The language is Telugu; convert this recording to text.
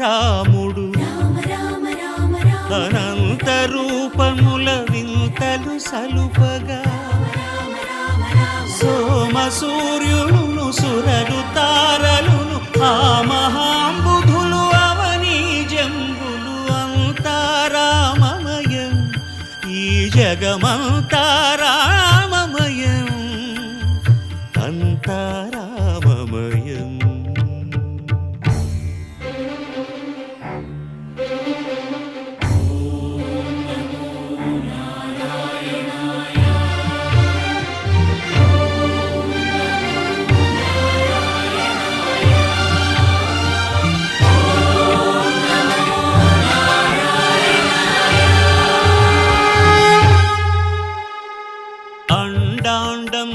రామ అనంత రూపముల వింతలు సలుపగా. సోమ సూర్యులను సురలు తారలును ఆ మహాంబుధులు అవని జంబులు అంతారామమయం ఈ జగమంతారామమయం అంతారా ஆடாண்டம்